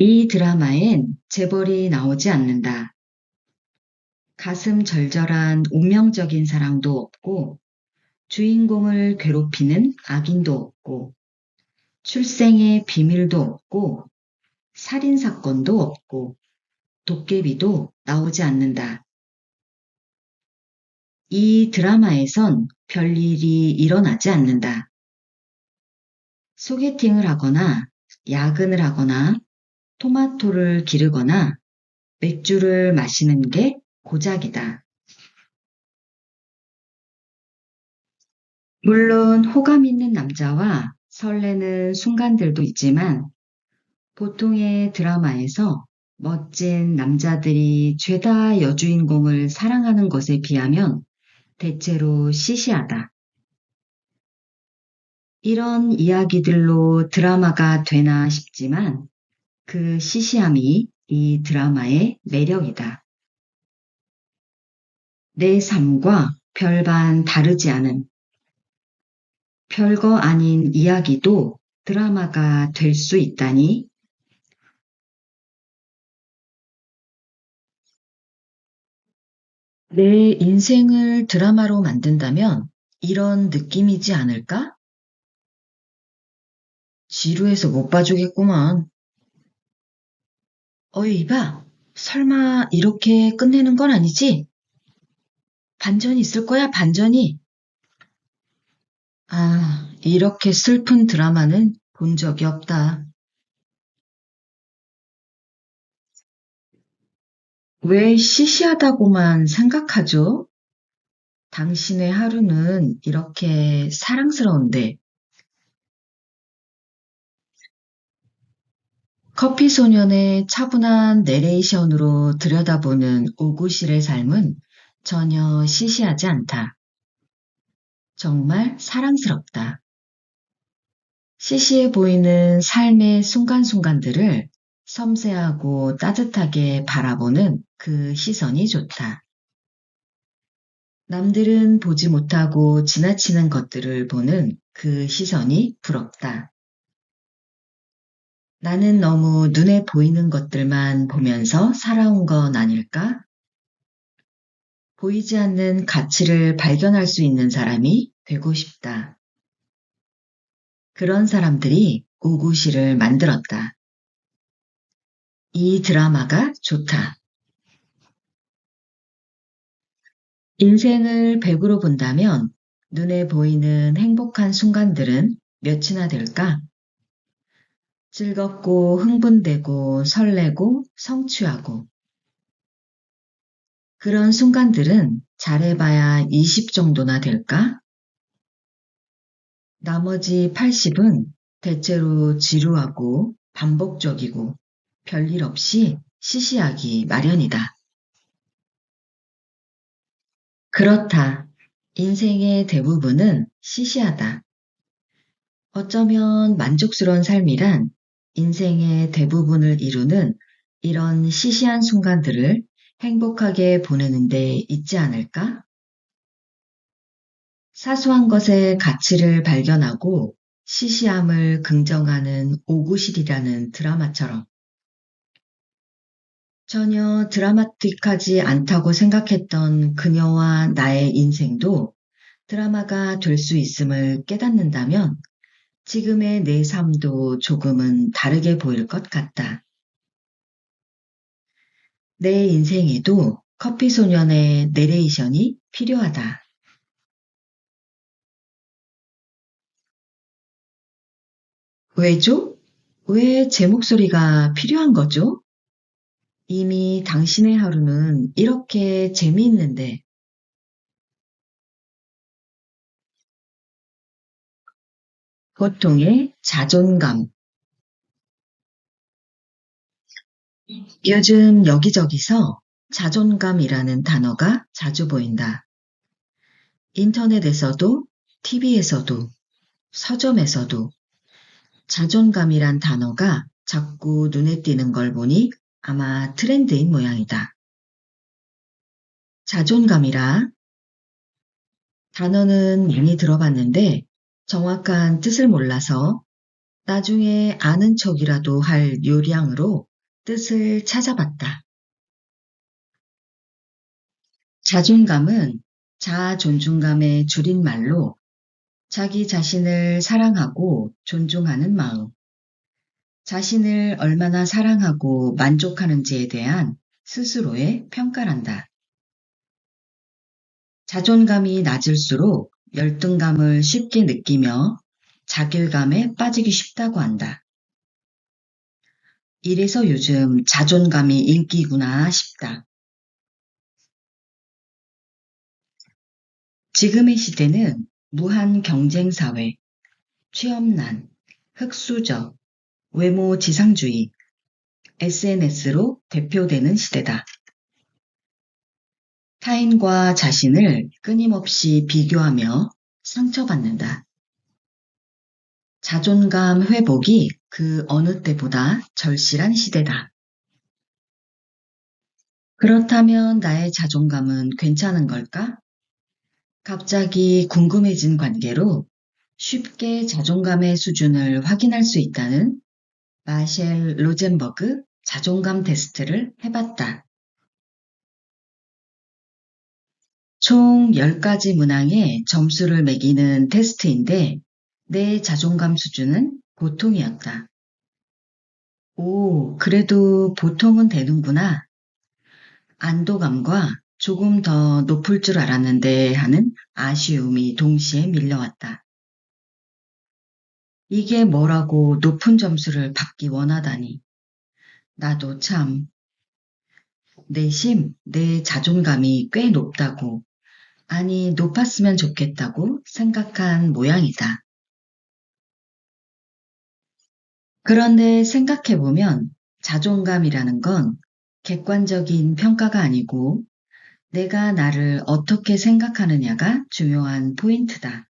이 드라마엔 재벌이 나오지 않는다. 가슴 절절한 운명적인 사랑도 없고, 주인공을 괴롭히는 악인도 없고, 출생의 비밀도 없고, 살인사건도 없고, 도깨비도 나오지 않는다. 이 드라마에선 별일이 일어나지 않는다. 소개팅을 하거나 야근을 하거나 토마토를 기르거나 맥주를 마시는 게 고작이다. 물론 호감 있는 남자와 설레는 순간들도 있지만 보통의 드라마에서 멋진 남자들이 죄다 여주인공을 사랑하는 것에 비하면 대체로 시시하다. 이런 이야기들로 드라마가 되나 싶지만 그 시시함이 이 드라마의 매력이다. 내 삶과 별반 다르지 않은 별거 아닌 이야기도 드라마가 될 수 있다니 내 인생을 드라마로 만든다면 이런 느낌이지 않을까? 지루해서 못 봐주겠구만. 어이, 이봐. 설마 이렇게 끝내는 건 아니지? 반전이 있을 거야, 반전이. 아, 이렇게 슬픈 드라마는 본 적이 없다. 왜 시시하다고만 생각하죠? 당신의 하루는 이렇게 사랑스러운데. 커피 소년의 차분한 내레이션으로 들여다보는 오구실의 삶은 전혀 시시하지 않다. 정말 사랑스럽다. 시시해 보이는 삶의 순간순간들을 섬세하고 따뜻하게 바라보는 그 시선이 좋다. 남들은 보지 못하고 지나치는 것들을 보는 그 시선이 부럽다. 나는 너무 눈에 보이는 것들만 보면서 살아온 건 아닐까? 보이지 않는 가치를 발견할 수 있는 사람이 되고 싶다. 그런 사람들이 오구시를 만들었다. 이 드라마가 좋다. 인생을 100으로 본다면 눈에 보이는 행복한 순간들은 몇이나 될까? 즐겁고 흥분되고 설레고 성취하고 그런 순간들은 잘해봐야 20 정도나 될까? 나머지 80은 대체로 지루하고 반복적이고 별일 없이 시시하기 마련이다. 그렇다. 인생의 대부분은 시시하다. 어쩌면 만족스러운 삶이란 인생의 대부분을 이루는 이런 시시한 순간들을 행복하게 보내는 데 있지 않을까? 사소한 것의 가치를 발견하고 시시함을 긍정하는 오구실이라는 드라마처럼 전혀 드라마틱하지 않다고 생각했던 그녀와 나의 인생도 드라마가 될 수 있음을 깨닫는다면 지금의 내 삶도 조금은 다르게 보일 것 같다. 내 인생에도 커피 소년의 내레이션이 필요하다. 왜죠? 왜 제 목소리가 필요한 거죠? 이미 당신의 하루는 이렇게 재미있는데 보통의 자존감 요즘 여기저기서 자존감이라는 단어가 자주 보인다. 인터넷에서도, TV에서도, 서점에서도 자존감이란 단어가 자꾸 눈에 띄는 걸 보니 아마 트렌드인 모양이다. 자존감이라 단어는 많이 들어봤는데 정확한 뜻을 몰라서 나중에 아는 척이라도 할 요량으로 뜻을 찾아봤다. 자존감은 자아 존중감의 줄임말로 자기 자신을 사랑하고 존중하는 마음, 자신을 얼마나 사랑하고 만족하는지에 대한 스스로의 평가란다. 자존감이 낮을수록 열등감을 쉽게 느끼며 자결감에 빠지기 쉽다고 한다. 이래서 요즘 자존감이 인기구나 싶다. 지금의 시대는 무한 경쟁 사회, 취업난, 흑수저, 외모 지상주의, SNS로 대표되는 시대다. 타인과 자신을 끊임없이 비교하며 상처받는다. 자존감 회복이 그 어느 때보다 절실한 시대다. 그렇다면 나의 자존감은 괜찮은 걸까? 갑자기 궁금해진 관계로 쉽게 자존감의 수준을 확인할 수 있다는 마셸 로젠버그 자존감 테스트를 해봤다. 총 10가지 문항에 점수를 매기는 테스트인데 내 자존감 수준은 보통이었다. 오, 그래도 보통은 되는구나. 안도감과 조금 더 높을 줄 알았는데 하는 아쉬움이 동시에 밀려왔다. 이게 뭐라고 높은 점수를 받기 원하다니. 나도 참. 내심 내 자존감이 꽤 높다고, 아니 높았으면 좋겠다고 생각한 모양이다. 그런데 생각해보면 자존감이라는 건 객관적인 평가가 아니고 내가 나를 어떻게 생각하느냐가 중요한 포인트다.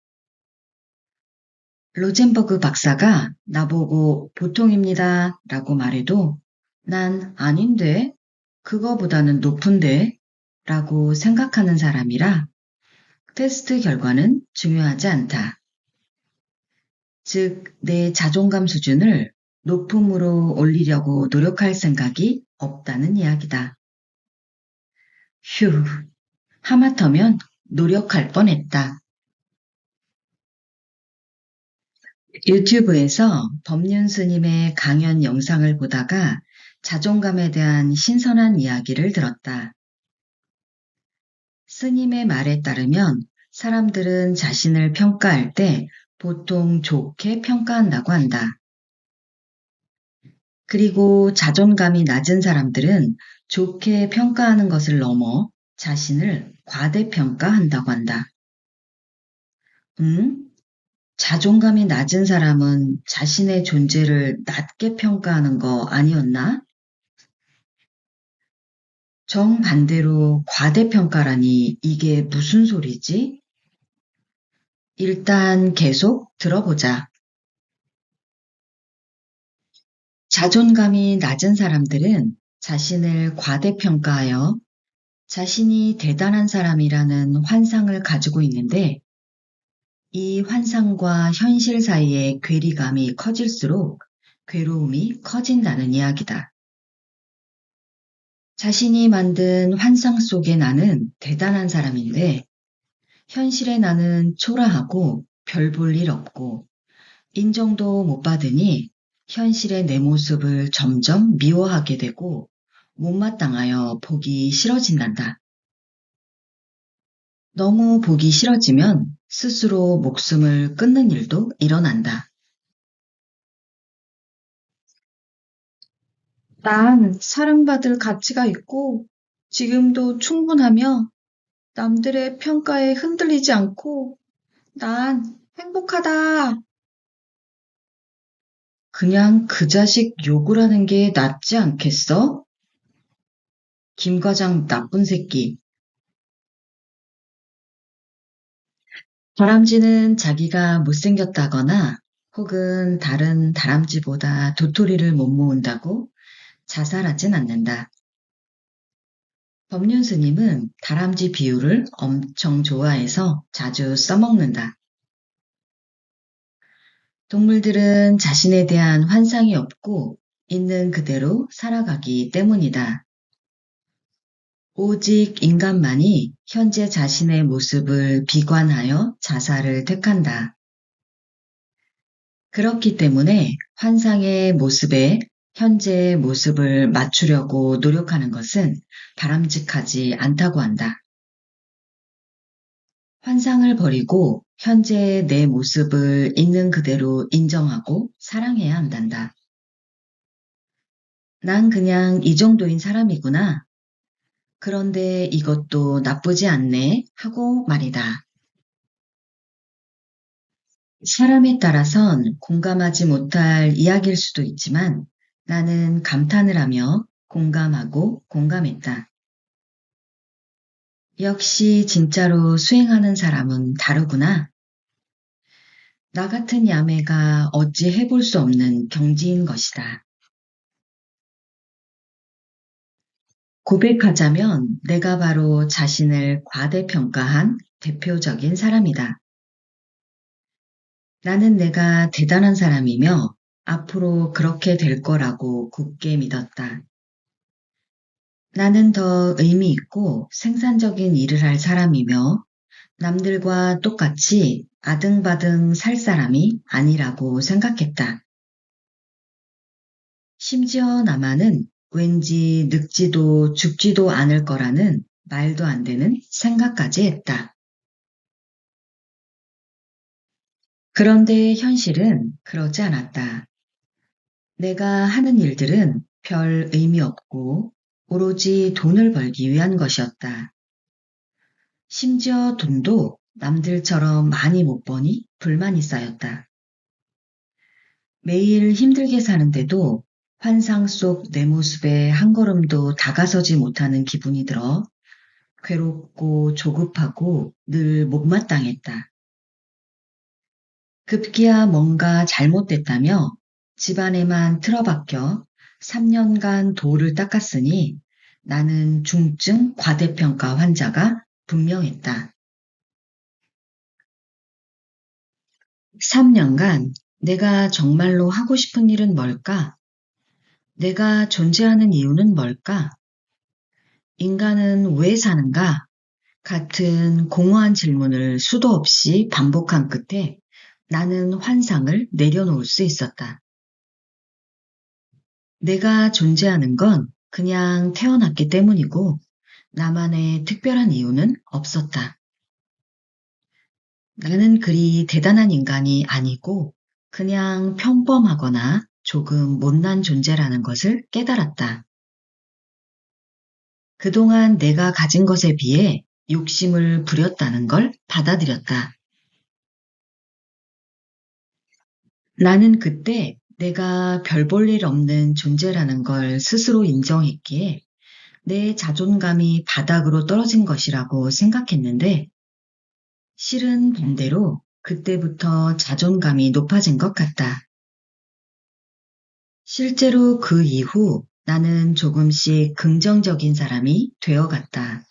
로젠버그 박사가 나보고 보통입니다 라고 말해도 난 아닌데, 그거보다는 높은데 라고 생각하는 사람이라 테스트 결과는 중요하지 않다. 즉, 내 자존감 수준을 높음으로 올리려고 노력할 생각이 없다는 이야기다. 휴, 하마터면 노력할 뻔했다. 유튜브에서 법륜 스님의 강연 영상을 보다가 자존감에 대한 신선한 이야기를 들었다. 스님의 말에 따르면 사람들은 자신을 평가할 때 보통 좋게 평가한다고 한다. 그리고 자존감이 낮은 사람들은 좋게 평가하는 것을 넘어 자신을 과대평가한다고 한다. 음? 자존감이 낮은 사람은 자신의 존재를 낮게 평가하는 거 아니었나? 정반대로 과대평가라니 이게 무슨 소리지? 일단 계속 들어보자. 자존감이 낮은 사람들은 자신을 과대평가하여 자신이 대단한 사람이라는 환상을 가지고 있는데 이 환상과 현실 사이의 괴리감이 커질수록 괴로움이 커진다는 이야기다. 자신이 만든 환상 속의 나는 대단한 사람인데 현실의 나는 초라하고 별 볼 일 없고 인정도 못 받으니 현실의 내 모습을 점점 미워하게 되고 못마땅하여 보기 싫어진단다. 너무 보기 싫어지면 스스로 목숨을 끊는 일도 일어난다. 난 사랑받을 가치가 있고 지금도 충분하며 남들의 평가에 흔들리지 않고 난 행복하다. 그냥 그 자식 욕을 하는 게 낫지 않겠어? 김 과장 나쁜 새끼. 다람쥐는 자기가 못생겼다거나 혹은 다른 다람쥐보다 도토리를 못 모은다고 자살하진 않는다. 법륜 스님은 다람쥐 비유를 엄청 좋아해서 자주 써먹는다. 동물들은 자신에 대한 환상이 없고 있는 그대로 살아가기 때문이다. 오직 인간만이 현재 자신의 모습을 비관하여 자살을 택한다. 그렇기 때문에 환상의 모습에 현재의 모습을 맞추려고 노력하는 것은 바람직하지 않다고 한다. 환상을 버리고 현재의 내 모습을 있는 그대로 인정하고 사랑해야 한단다. 난 그냥 이 정도인 사람이구나. 그런데 이것도 나쁘지 않네 하고 말이다. 사람에 따라선 공감하지 못할 이야기일 수도 있지만 나는 감탄을 하며 공감하고 공감했다. 역시 진짜로 수행하는 사람은 다르구나. 나 같은 야매가 어찌 해볼 수 없는 경지인 것이다. 고백하자면 내가 바로 자신을 과대평가한 대표적인 사람이다. 나는 내가 대단한 사람이며 앞으로 그렇게 될 거라고 굳게 믿었다. 나는 더 의미 있고 생산적인 일을 할 사람이며 남들과 똑같이 아등바등 살 사람이 아니라고 생각했다. 심지어 나만은 왠지 늙지도 죽지도 않을 거라는 말도 안 되는 생각까지 했다. 그런데 현실은 그러지 않았다. 내가 하는 일들은 별 의미 없고 오로지 돈을 벌기 위한 것이었다. 심지어 돈도 남들처럼 많이 못 버니 불만이 쌓였다. 매일 힘들게 사는데도 환상 속 내 모습에 한 걸음도 다가서지 못하는 기분이 들어 괴롭고 조급하고 늘 못마땅했다. 급기야 뭔가 잘못됐다며 집안에만 틀어박혀 3년간 돌을 닦았으니 나는 중증 과대평가 환자가 분명했다. 3년간 내가 정말로 하고 싶은 일은 뭘까? 내가 존재하는 이유는 뭘까? 인간은 왜 사는가? 같은 공허한 질문을 수도 없이 반복한 끝에 나는 환상을 내려놓을 수 있었다. 내가 존재하는 건 그냥 태어났기 때문이고 나만의 특별한 이유는 없었다. 나는 그리 대단한 인간이 아니고 그냥 평범하거나 조금 못난 존재라는 것을 깨달았다. 그동안 내가 가진 것에 비해 욕심을 부렸다는 걸 받아들였다. 나는 그때 내가 별 볼 일 없는 존재라는 걸 스스로 인정했기에 내 자존감이 바닥으로 떨어진 것이라고 생각했는데 실은 반대로 그때부터 자존감이 높아진 것 같다. 실제로 그 이후 나는 조금씩 긍정적인 사람이 되어갔다.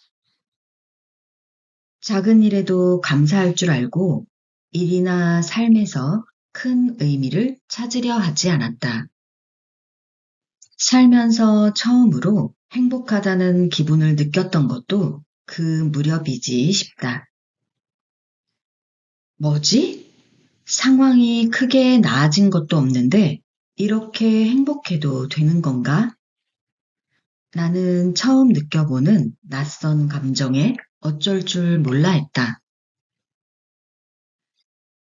작은 일에도 감사할 줄 알고 일이나 삶에서 큰 의미를 찾으려 하지 않았다. 살면서 처음으로 행복하다는 기분을 느꼈던 것도 그 무렵이지 싶다. 뭐지? 상황이 크게 나아진 것도 없는데 이렇게 행복해도 되는 건가? 나는 처음 느껴보는 낯선 감정에 어쩔 줄 몰라 했다.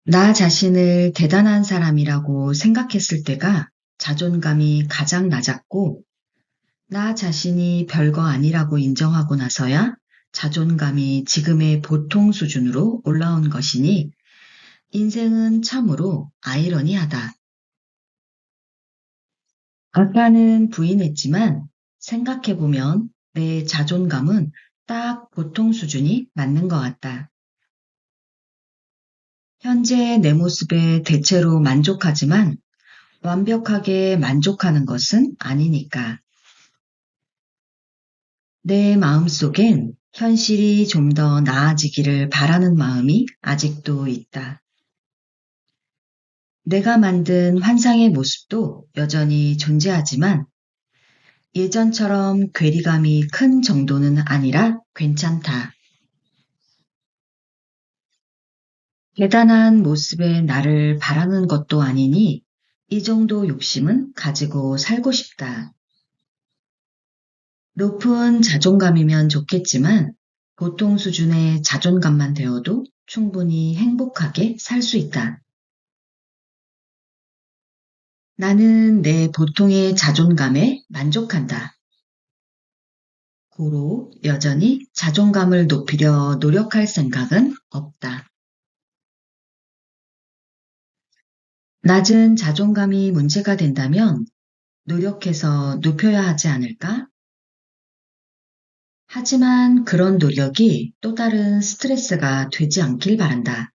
나 자신을 대단한 사람이라고 생각했을 때가 자존감이 가장 낮았고, 나 자신이 별거 아니라고 인정하고 나서야 자존감이 지금의 보통 수준으로 올라온 것이니, 인생은 참으로 아이러니하다. 아까는 부인했지만 생각해보면 내 자존감은 딱 보통 수준이 맞는 것 같다. 현재 내 모습에 대체로 만족하지만 완벽하게 만족하는 것은 아니니까. 내 마음속엔 현실이 좀 더 나아지기를 바라는 마음이 아직도 있다. 내가 만든 환상의 모습도 여전히 존재하지만 예전처럼 괴리감이 큰 정도는 아니라 괜찮다. 대단한 모습의 나를 바라는 것도 아니니 이 정도 욕심은 가지고 살고 싶다. 높은 자존감이면 좋겠지만 보통 수준의 자존감만 되어도 충분히 행복하게 살 수 있다. 나는 내 보통의 자존감에 만족한다. 고로 여전히 자존감을 높이려 노력할 생각은 없다. 낮은 자존감이 문제가 된다면 노력해서 높여야 하지 않을까? 하지만 그런 노력이 또 다른 스트레스가 되지 않길 바란다.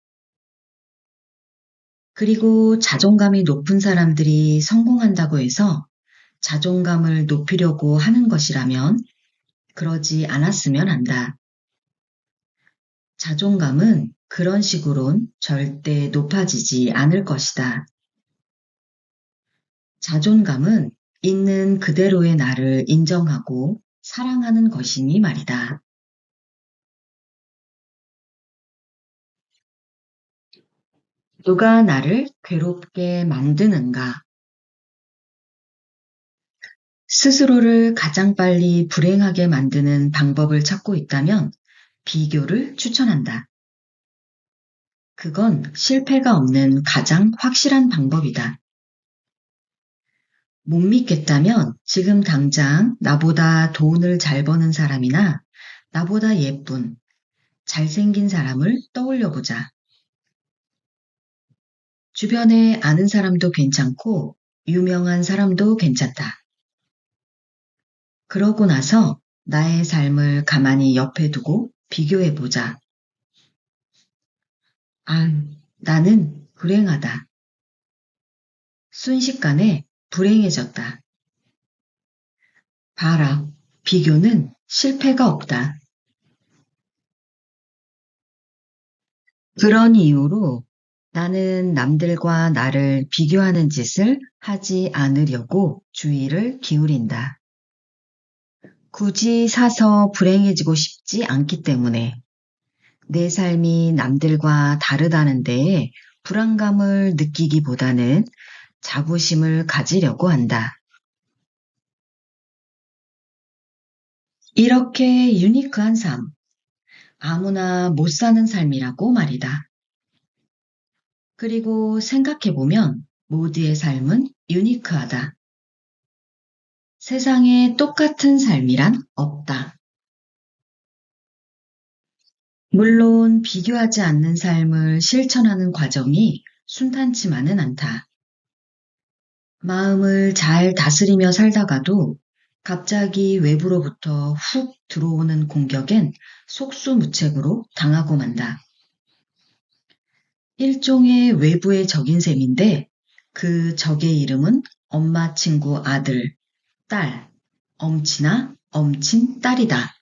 그리고 자존감이 높은 사람들이 성공한다고 해서 자존감을 높이려고 하는 것이라면 그러지 않았으면 한다. 자존감은 그런 식으론 절대 높아지지 않을 것이다. 자존감은 있는 그대로의 나를 인정하고 사랑하는 것이니 말이다. 누가 나를 괴롭게 만드는가? 스스로를 가장 빨리 불행하게 만드는 방법을 찾고 있다면 비교를 추천한다. 그건 실패가 없는 가장 확실한 방법이다. 못 믿겠다면 지금 당장 나보다 돈을 잘 버는 사람이나 나보다 예쁜, 잘생긴 사람을 떠올려 보자. 주변에 아는 사람도 괜찮고 유명한 사람도 괜찮다. 그러고 나서 나의 삶을 가만히 옆에 두고 비교해 보자. 아, 나는 불행하다. 순식간에 불행해졌다. 봐라, 비교는 실패가 없다. 그런 이유로 나는 남들과 나를 비교하는 짓을 하지 않으려고 주의를 기울인다. 굳이 사서 불행해지고 싶지 않기 때문에 내 삶이 남들과 다르다는 데에 불안감을 느끼기보다는 자부심을 가지려고 한다. 이렇게 유니크한 삶, 아무나 못 사는 삶이라고 말이다. 그리고 생각해보면 모두의 삶은 유니크하다. 세상에 똑같은 삶이란 없다. 물론 비교하지 않는 삶을 실천하는 과정이 순탄치만은 않다. 마음을 잘 다스리며 살다가도 갑자기 외부로부터 훅 들어오는 공격엔 속수무책으로 당하고 만다. 일종의 외부의 적인 셈인데 그 적의 이름은 엄마 친구 아들, 딸, 엄친아, 엄친 딸이다.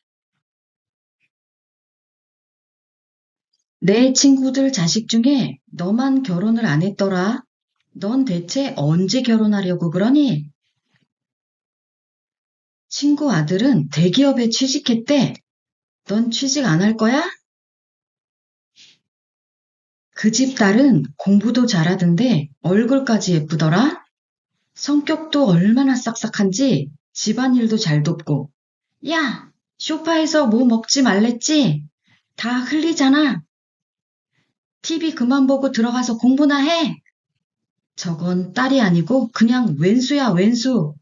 내 친구들 자식 중에 너만 결혼을 안 했더라. 넌 대체 언제 결혼하려고 그러니? 친구 아들은 대기업에 취직했대. 넌 취직 안 할 거야? 그 집 딸은 공부도 잘하던데 얼굴까지 예쁘더라? 성격도 얼마나 싹싹한지 집안일도 잘 돕고. 야, 쇼파에서 뭐 먹지 말랬지? 다 흘리잖아. TV 그만 보고 들어가서 공부나 해. 저건 딸이 아니고 그냥 왼수야, 왼수.